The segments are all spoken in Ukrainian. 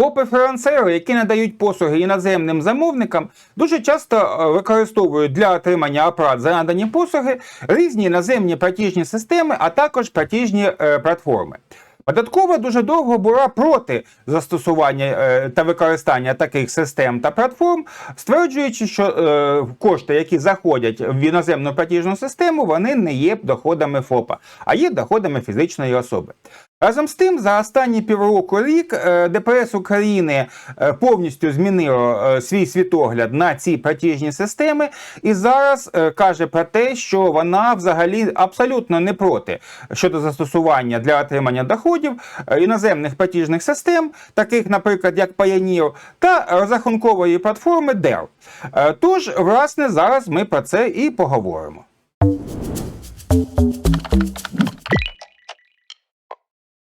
ФОПи фрілансери, які надають послуги іноземним замовникам, дуже часто е, використовують для отримання оплат за надані послуги різні іноземні платіжні системи, а також платіжні е, платформи. Податкова дуже довго була проти застосування е, та використання таких систем та платформ, стверджуючи, що е, кошти, які заходять в іноземну платіжну систему, вони не є доходами ФОПа, а є доходами фізичної особи. Разом з тим, за останні півроку рік е, ДПС України е, повністю змінило е, свій світогляд на ці платіжні системи, і зараз каже про те, що вона взагалі абсолютно не проти щодо застосування для отримання доходів іноземних платіжних систем, таких, наприклад, як Payoneer, та розрахункової платформи DER. Е, Тож, власне, зараз ми про це і поговоримо.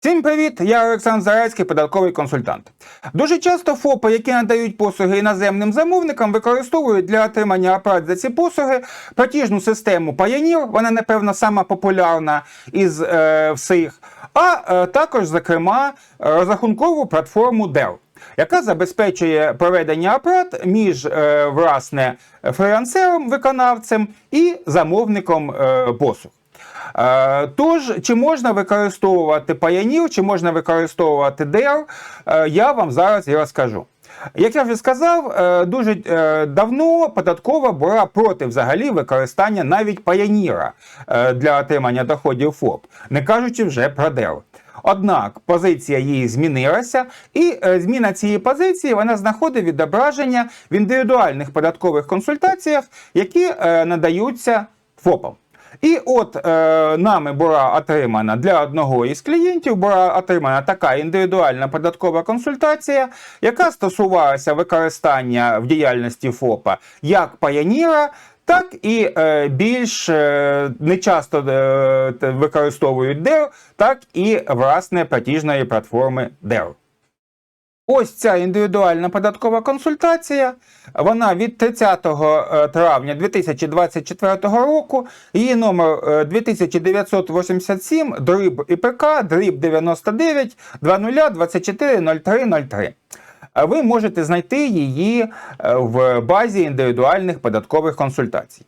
Всім привіт! Я Олександр Зарецький, податковий консультант. Дуже часто ФОПи, які надають послуги іноземним замовникам, використовують для отримання оплат за ці послуги платіжну систему Payoneer, вона, напевно, сама популярна із е, всіх, а е, також, зокрема, розрахункову платформу DEL. Яка забезпечує проведення оплат між е, власне фрілансером, виконавцем і замовником е, послуг. Е, Тож, чи можна використовувати Payoneer, чи можна використовувати DER, е, я вам зараз і розкажу. Як я вже сказав, е, дуже давно податкова була проти взагалі використання навіть е, для отримання доходів ФОП, не кажучи вже про DER. Однак позиція її змінилася, і зміна цієї позиції вона знаходить відображення в індивідуальних податкових консультаціях, які надаються ФОПам. І от е, нами була отримана для одного із клієнтів була отримана така індивідуальна податкова консультація, яка стосувалася використання в діяльності ФОПа як паyaneer, так і е, більш е, нечасто е, використовують DER, так і власне платіжної платформи DER. Ось ця індивідуальна податкова консультація. Вона від 30 е, травня 2024 року. Її номер е, 2987 дріб ІПК дріб 99 20 24 03 03. Е, Ви можете знайти її е, в базі індивідуальних податкових консультацій.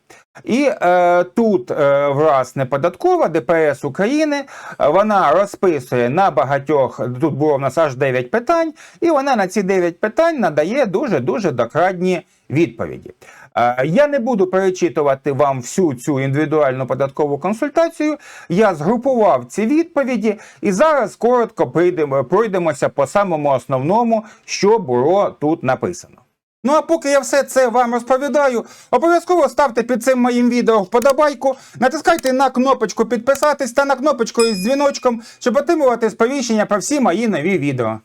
І е, тут, е, власне, податкова ДПС України, е, вона розписує на багатьох, тут було в нас аж 9 питань, і вона на ці 9 питань надає дуже-дуже докладні відповіді. Е, Я не буду перечитувати вам всю цю індивідуальну податкову консультацію. Я згрупував ці відповіді і зараз коротко прийдемо, пройдемося по самому основному, що було тут написано. Ну а поки я все це вам розповідаю, обов'язково ставте під цим моїм відео вподобайку, натискайте на кнопочку підписатись та на кнопочку із дзвіночком, щоб отримувати сповіщення про всі мої нові відео.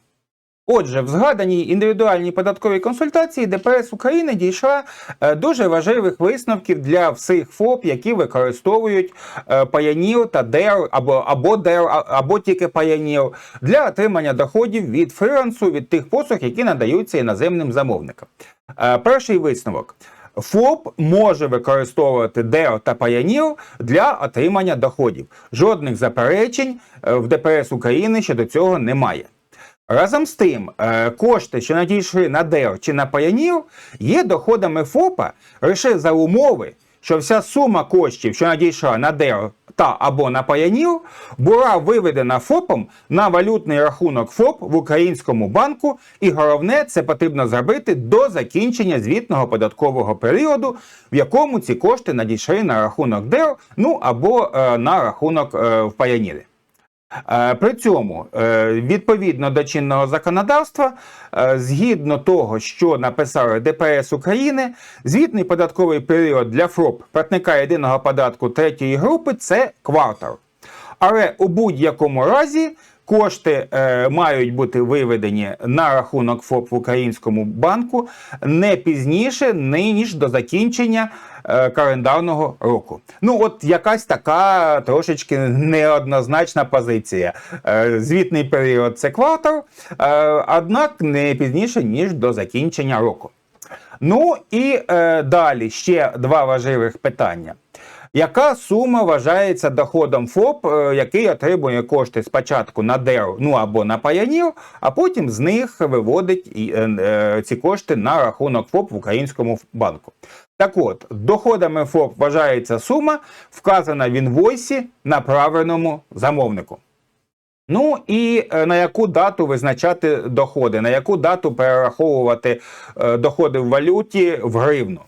Отже, в згаданій індивідуальній податковій консультації ДПС України дійшла е, дуже важливих висновків для всіх ФОП, які використовують е, Payoneer та DER або, або а- або тільки Payoneer для отримання доходів від фрілансу, від тих послуг, які надаються іноземним замовникам. Е, Перший висновок. ФОП може використовувати DER та Payoneer для отримання доходів. Жодних заперечень в ДПС України щодо цього немає. Разом з тим, е, кошти, що надійшли на DER чи на Payoneer, є доходами ФОПа лише за умови, що вся сума коштів, що надійшла на DER та або на Payoneer, була виведена ФОПом на валютний рахунок ФОП в українському банку, і головне, це потрібно зробити до закінчення звітного податкового періоду, в якому ці кошти надійшли на рахунок DER, ну або е, на рахунок е, в Payoneer. Е, При цьому, е, відповідно до чинного законодавства, е, згідно того, що написали ДПС України, звітний податковий період для ФРОП платника єдиного податку третьої групи це квартал. Але у будь-якому разі кошти е, мають бути виведені на рахунок ФОП в українському банку не пізніше, ніж до закінчення е, календарного року. Ну, от якась така трошечки неоднозначна позиція. Е, звітний період це квартал, е, однак не пізніше, ніж до закінчення року. Ну і е, далі ще два важливих питання. Яка сума вважається доходом ФОП, е, який отримує кошти спочатку на ДЕР, ну або на Pioneer, а потім з них виводить е, е, ці кошти на рахунок ФОП в українському банку? Так от, доходами ФОП вважається сума, вказана в інвойсі направленому замовнику. Ну і на яку дату визначати доходи, на яку дату перераховувати доходи в валюті в гривну.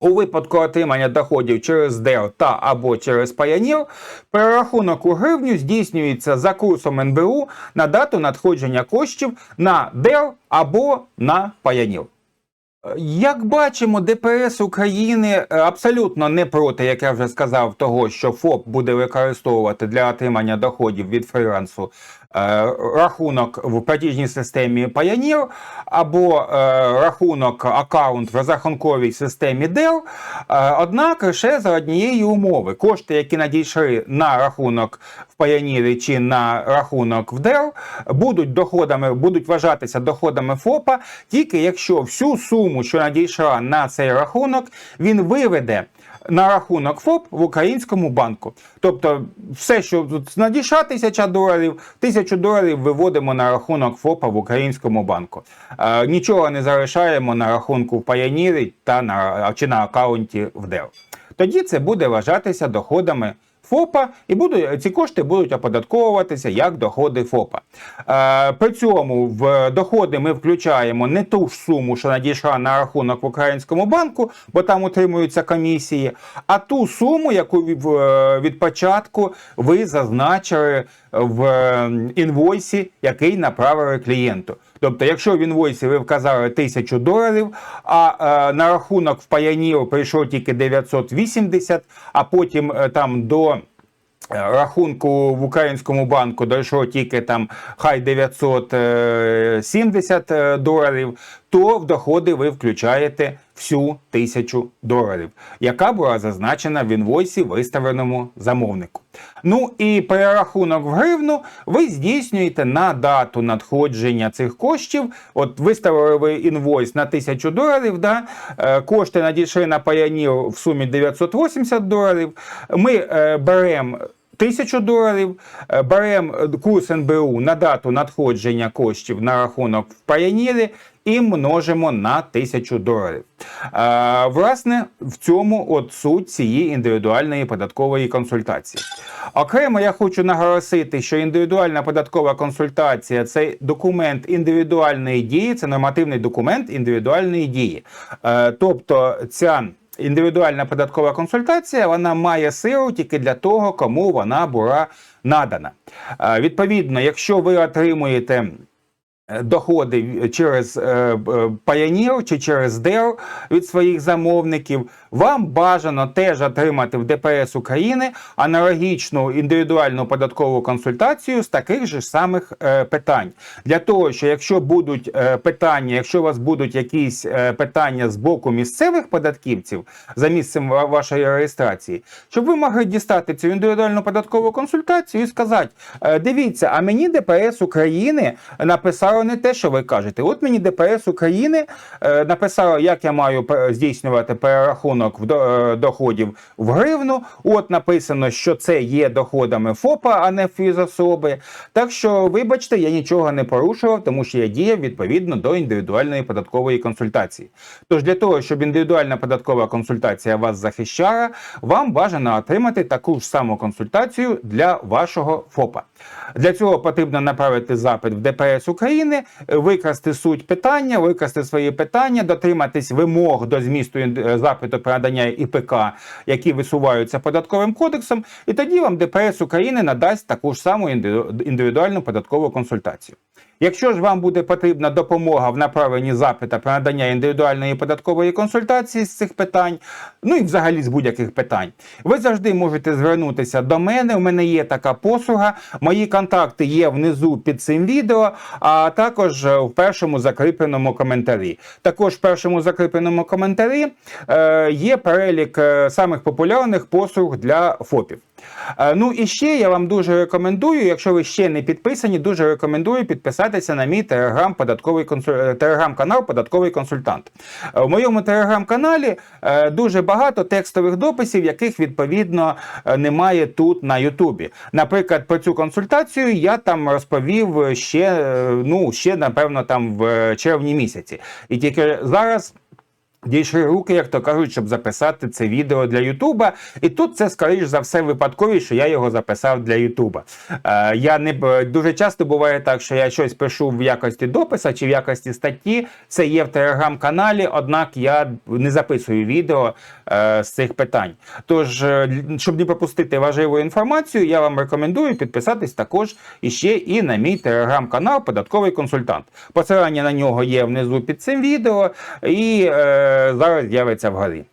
У випадку отримання доходів через ДЕР та або через Payoneer, перерахунок у гривню здійснюється за курсом НБУ на дату надходження коштів на ДЕР або на Payoneer. Як бачимо, ДПС України е, абсолютно не проти, як я вже сказав, того, що ФОП буде використовувати для отримання доходів від фрілансу рахунок в платіжній системі Payoneer або е, рахунок аккаунт в розрахунковій системі DEL. Е, однак лише за однієї умови кошти, які надійшли на рахунок в Payoneer чи на рахунок в DEL, будуть доходами, будуть вважатися доходами ФОПа, тільки якщо всю суму, що надійшла на цей рахунок, він виведе на рахунок ФОП в українському банку. Тобто, все, що тут надійшла тисяча доларів, тисячу доларів виводимо на рахунок ФОПа в українському банку. Е, нічого не залишаємо на рахунку в Payoneer та на чи на аккаунті в ДЕЛ. Тоді це буде вважатися доходами. ФОПа, і будуть, ці кошти будуть оподатковуватися як доходи ФОПа. Е, при цьому в доходи ми включаємо не ту ж суму, що надійшла на рахунок в українському банку, бо там утримуються комісії, а ту суму, яку від, від початку ви зазначили в інвойсі, який направили клієнту. Тобто, якщо в інвойсі ви вказали 1000 доларів, а е, на рахунок в Payoneer прийшло тільки 980, а потім е, там до е, Рахунку в українському банку дійшло тільки там хай 970 е, доларів, то в доходи ви включаєте всю тисячу доларів, яка була зазначена в інвойсі виставленому замовнику. Ну і перерахунок в гривну ви здійснюєте на дату надходження цих коштів. От виставили ви інвойс на 1000 доларів. Да? Е, Кошти надійшли на Payoneer в сумі 980 доларів. Ми е, беремо. Тисячу доларів беремо курс НБУ на дату надходження коштів на рахунок в Payoneer і множимо на тисячу доларів. А, власне, в цьому от суть цієї індивідуальної податкової консультації. Окремо, я хочу наголосити, що індивідуальна податкова консультація це документ індивідуальної дії, це нормативний документ індивідуальної дії. А, тобто ця індивідуальна податкова консультація вона має силу тільки для того, кому вона була надана. Відповідно, якщо ви отримуєте. Доходи через Payoneer чи через DEL від своїх замовників, вам бажано теж отримати в ДПС України аналогічну індивідуальну податкову консультацію з таких же самих е, питань. Для того, що якщо будуть е, питання, якщо у вас будуть якісь е, питання з боку місцевих податківців за місцем вашої реєстрації, щоб ви могли дістати цю індивідуальну податкову консультацію і сказати: дивіться, а мені ДПС України написало не те, що ви кажете. От мені ДПС України написало, як я маю здійснювати перерахунок в е, доходів в гривну. От написано, що це є доходами ФОПа, а не фізособи. Так що, вибачте, я нічого не порушував, тому що я діяв відповідно до індивідуальної податкової консультації. Тож для того, щоб індивідуальна податкова консультація вас захищала, вам бажано отримати таку ж саму консультацію для вашого ФОПа. Для цього потрібно направити запит в ДПС України, викласти суть питання, викласти свої питання, дотриматись вимог до змісту запиту про надання ІПК, які висуваються податковим кодексом, і тоді вам ДПС України надасть таку ж саму індивідуальну податкову консультацію. Якщо ж вам буде потрібна допомога в направленні запита про надання індивідуальної податкової консультації з цих питань, ну і взагалі з будь-яких питань, ви завжди можете звернутися до мене. У мене є така послуга. Мої контакти є внизу під цим відео, а також в першому закріпленому коментарі. Також в першому закріпленому коментарі е, є перелік е, самих популярних послуг для ФОПів. Е, ну і ще я вам дуже рекомендую, якщо ви ще не підписані, дуже рекомендую підписати підписатися на мій телеграм податковий консуль... е, телеграм-канал Податковий консультант. Е, У моєму телеграм-каналі е, дуже багато текстових дописів, яких відповідно е, немає тут на Ютубі. Наприклад, про цю консультацію я там розповів ще, е, ну, ще напевно, там в червні місяці. І тільки зараз. Дійшли руки, як то кажуть, щоб записати це відео для Ютуба. І тут це, скоріш за все, випадковість, що я його записав для Ютуба. Е, я не дуже часто буває так, що я щось пишу в якості дописа чи в якості статті. Це є в телеграм-каналі, однак я не записую відео е, з цих питань. Тож, е, щоб не пропустити важливу інформацію, я вам рекомендую підписатись також іще і на мій телеграм-канал Податковий консультант. Посилання на нього є внизу під цим відео і е, зараз з'явиться вгорі.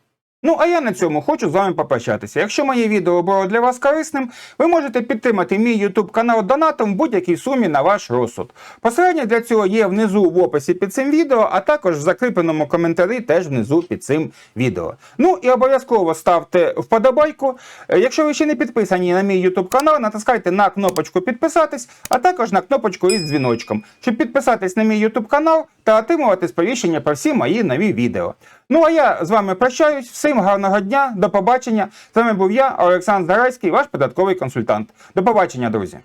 Ну, а я на цьому хочу з вами попрощатися. Якщо моє відео було для вас корисним, ви можете підтримати мій YouTube канал донатом в будь-якій сумі на ваш розсуд. Посилання для цього є внизу в описі під цим відео, а також в закріпленому коментарі теж внизу під цим відео. Ну і обов'язково ставте вподобайку. Е, Якщо ви ще не підписані на мій YouTube канал, натискайте на кнопочку підписатись, а також на кнопочку із дзвіночком, щоб підписатись на мій YouTube канал та отримувати сповіщення про всі мої нові відео. Ну а я з вами прощаюсь. Всім гарного дня, до побачення. З вами був я, Олександр Зарайський, ваш податковий консультант. До побачення, друзі.